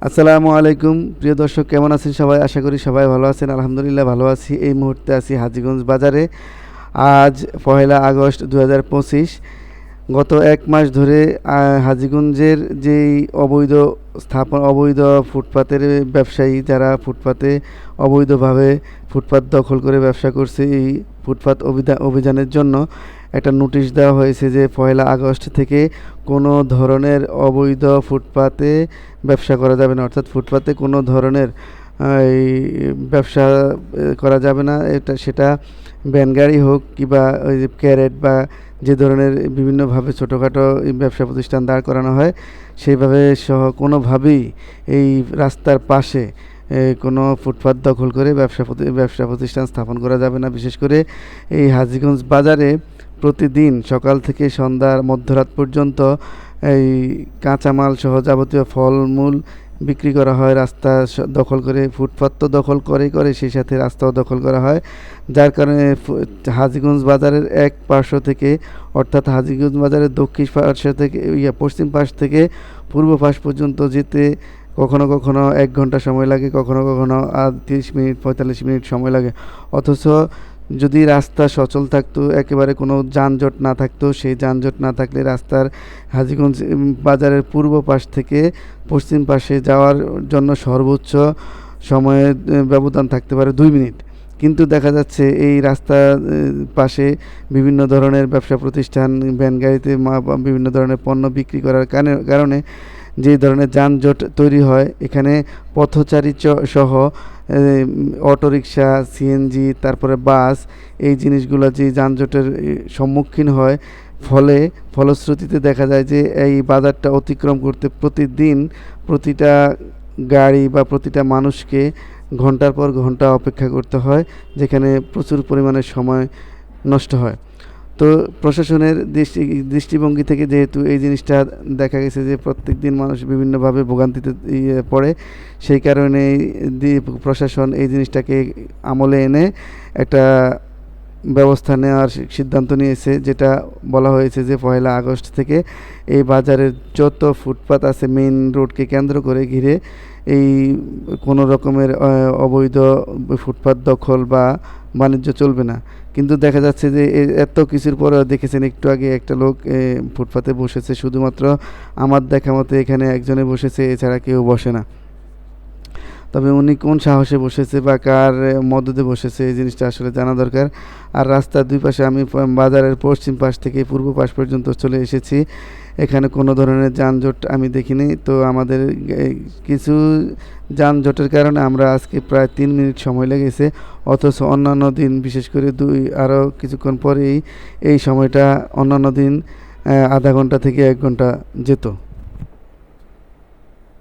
আসসালামু আলাইকুম। প্রিয় দর্শক, কেমন আছেন সবাই? আশা করি সবাই ভালো আছেন। আলহামদুলিল্লাহ ভালো আছি। এই মুহূর্তে আছি হাজিগঞ্জ বাজারে। আজ পহেলা আগস্ট দু হাজার পঁচিশ। গত এক মাস ধরে হাজীগঞ্জের যেই অবৈধ স্থাপন, অবৈধ ফুটপাতের ব্যবসায়ী যারা ফুটপাতে অবৈধভাবে ফুটপাত দখল করে ব্যবসা করছে এই ফুটপাত অভিযা- অভিযানের জন্য একটা নোটিশ দেওয়া হয়েছে যে পয়লা আগস্ট থেকে কোনো ধরনের অবৈধ ফুটপাতে ব্যবসা করা যাবে না। অর্থাৎ ফুটপাতে কোনো ধরনের এই ব্যবসা করা যাবে না। এটা, সেটা ভ্যান গাড়ি হোক কিংবা ওই যে ক্যারেট বা যে ধরনের বিভিন্নভাবে ছোটোখাটো ব্যবসা প্রতিষ্ঠান দাঁড় করানো হয়, সেইভাবে সহ কোনোভাবেই এই রাস্তার পাশে কোনো ফুটপাত দখল করে ব্যবসা ব্যবসা প্রতিষ্ঠান স্থাপন করা যাবে না। বিশেষ করে এই হাজিগঞ্জ বাজারে প্রতিদিন সকাল থেকে সন্ধ্যার মধ্যরাত পর্যন্ত এই কাঁচামাল সহ যাবতীয় ফলমূল বিক্রি করা হয়, রাস্তা দখল করে, ফুটপাত তো দখল করে করে, সেই সাথে রাস্তাও দখল করা হয়। যার কারণে হাজীগঞ্জ বাজারের এক পার্শ্ব থেকে, অর্থাৎ হাজিগঞ্জ বাজারের দক্ষিণ পার্শ্ব থেকে, ইয়া পশ্চিম পাশ থেকে পূর্ব পাশ পর্যন্ত যেতে কখনো কখনো এক ঘণ্টা সময় লাগে, কখনো কখনো আর তিরিশ মিনিট, পঁয়তাল্লিশ মিনিট সময় লাগে। অথচ যদি রাস্তা সচল থাকতো একেবারে কোনো যানজট না থাকতো সেই যানজট না থাকলে রাস্তার হাজীগঞ্জ বাজারের পূর্ব পাশ থেকে পশ্চিম পাশে যাওয়ার জন্য সর্বোচ্চ সময়ের ব্যবধান থাকতে পারে দুই মিনিট। কিন্তু দেখা যাচ্ছে এই রাস্তার আহ, পাশে বিভিন্ন ধরনের ব্যবসা প্রতিষ্ঠান ভ্যান গাড়িতে মা- বিভিন্ন ধরনের পণ্য বিক্রি করার কারণে যে ধরনের যানজট তৈরি হয়, এখানে পথচারী সহ অটোরিকশা সিএনজি তারপরে বাস, এই জিনিসগুলো যে যানজটের সম্মুখীন হয়, ফলে ফলশ্রুতিতে দেখা যায় যে এই বাজারটা অতিক্রম করতে প্রতিদিন প্রতিটা গাড়ি বা প্রতিটা মানুষকে ঘণ্টার পর ঘণ্টা অপেক্ষা করতে হয়, যেখানে প্রচুর পরিমাণে সময় নষ্ট হয়। তো প্রশাসনের দৃষ্টি, দৃষ্টিভঙ্গি থেকে যেহেতু এই জিনিসটা দেখা গেছে যে প্রত্যেক দিন মানুষ বিভিন্নভাবে ভোগান্তিতে ইয়ে পড়ে, সেই কারণে প্রশাসন এই জিনিসটাকে আমলে এনে একটা ব্যবস্থা নেওয়ার সিদ্ধান্ত নিয়েছে, যেটা বলা হয়েছে যে পয়লা আগস্ট থেকে এই বাজারের যত ফুটপাত আছে মেইন রোডকে কেন্দ্র করে ঘিরে এই কোনো রকমের অবৈধ ফুটপাত দখল বা বাণিজ্য চলবে না। কিন্তু দেখা যাচ্ছে যে এত কিছুর পরেও দেখেছেন একটু আগে একটা লোক ফুটপাতে বসেছে। শুধুমাত্র আমার দেখা মতে এখানে একজনে বসেছে এছাড়া কেউ বসে না। তবে উনি কোন সাহসে বসেছে বা কার এ, মদদে বসেছে এই জিনিসটা আসলে জানা দরকার। আর রাস্তার দুই পাশে আমি বাজারের পশ্চিম পাশ থেকে পূর্ব পাশ পর্যন্ত চলে এসেছি। এখানে কোনো ধরনের যানজট আমি দেখিনি। তো আমাদের কিছু যানজটের কারণে আমরা আজকে প্রায় তিন মিনিট সময় লেগেছে। অথচ অন্যান্য দিন, বিশেষ করে দুই আরও কিছুক্ষণ পরেই এই সময়টা অন্যান্য দিন আধা ঘণ্টা থেকে এক ঘণ্টা যেত।